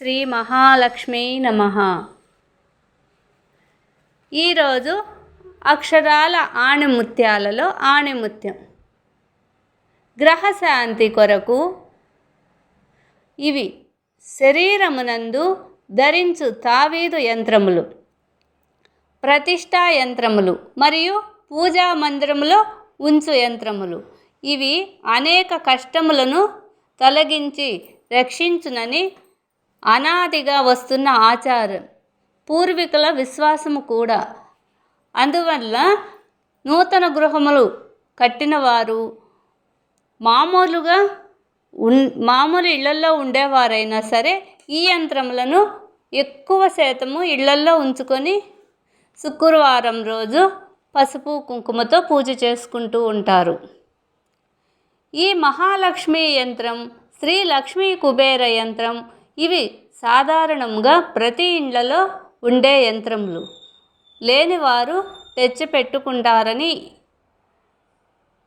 శ్రీ మహాలక్ష్మీ నమ. ఈరోజు అక్షరాల ఆణిముత్యాలలో ఆణిముత్యం. గ్రహశాంతి కొరకు ఇవి శరీరమునందు ధరించు తావీదు యంత్రములు ప్రతిష్టా యంత్రములు మరియు పూజా మందిరములో ఉంచు యంత్రములు. ఇవి అనేక కష్టములను తొలగించి రక్షించునని అనాదిగా వస్తున్న ఆచారం. పూర్వీకుల విశ్వాసము కూడా. అందువల్ల నూతన గృహములు కట్టినవారు మామూలుగా ఉన్ మామూలు ఇళ్ళల్లో ఉండేవారైనా సరే ఈ యంత్రములను ఎక్కువ శాతము ఇళ్ళల్లో ఉంచుకొని శుక్రవారం రోజు పసుపు కుంకుమతో పూజ చేసుకుంటూ ఉంటారు. ఈ మహాలక్ష్మి యంత్రం శ్రీ లక్ష్మీ కుబేర యంత్రం ఇవి సాధారణంగా ప్రతి ఇండ్లలో ఉండే యంత్రములు. లేనివారు తెచ్చిపెట్టుకుంటారని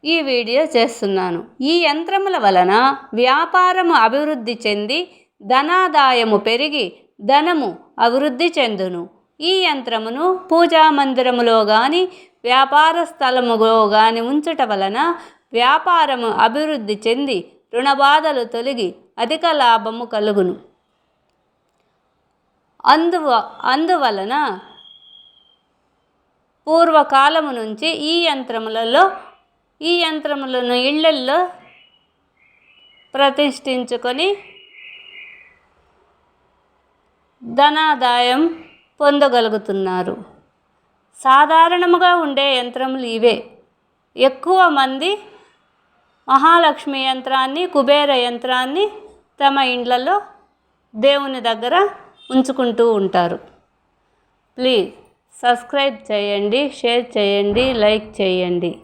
ఈ వీడియో చేస్తున్నాను. ఈ యంత్రముల వలన వ్యాపారము అభివృద్ధి చెంది ధనాదాయము పెరిగి ధనము అభివృద్ధి చెందును. ఈ యంత్రమును పూజా మందిరములో కానీ వ్యాపార స్థలములో కానీ ఉంచుట వలన వ్యాపారము అభివృద్ధి చెంది రుణబాధలు తొలగి అధిక లాభము కలుగును. అందువ అందువలన పూర్వకాలము నుంచి ఈ యంత్రములలో ఈ యంత్రములను ఇళ్ళల్లో ప్రతిష్ఠించుకొని ధనాదాయం పొందగలుగుతున్నారు. సాధారణముగా ఉండే యంత్రములు ఇవే. ఎక్కువ మంది మహాలక్ష్మి యంత్రాన్ని కుబేర యంత్రాన్ని తమ ఇండ్లలో దేవుని దగ్గర ఉంచుకుంటూ ఉంటారు. ప్లీజ్ సబ్స్క్రైబ్ చేయండి షేర్ చేయండి లైక్ చేయండి.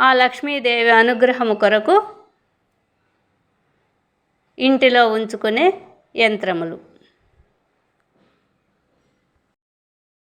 ఆ లక్ష్మీదేవి అనుగ్రహము కొరకు ఇంటిలో ఉంచుకునే యంత్రములు.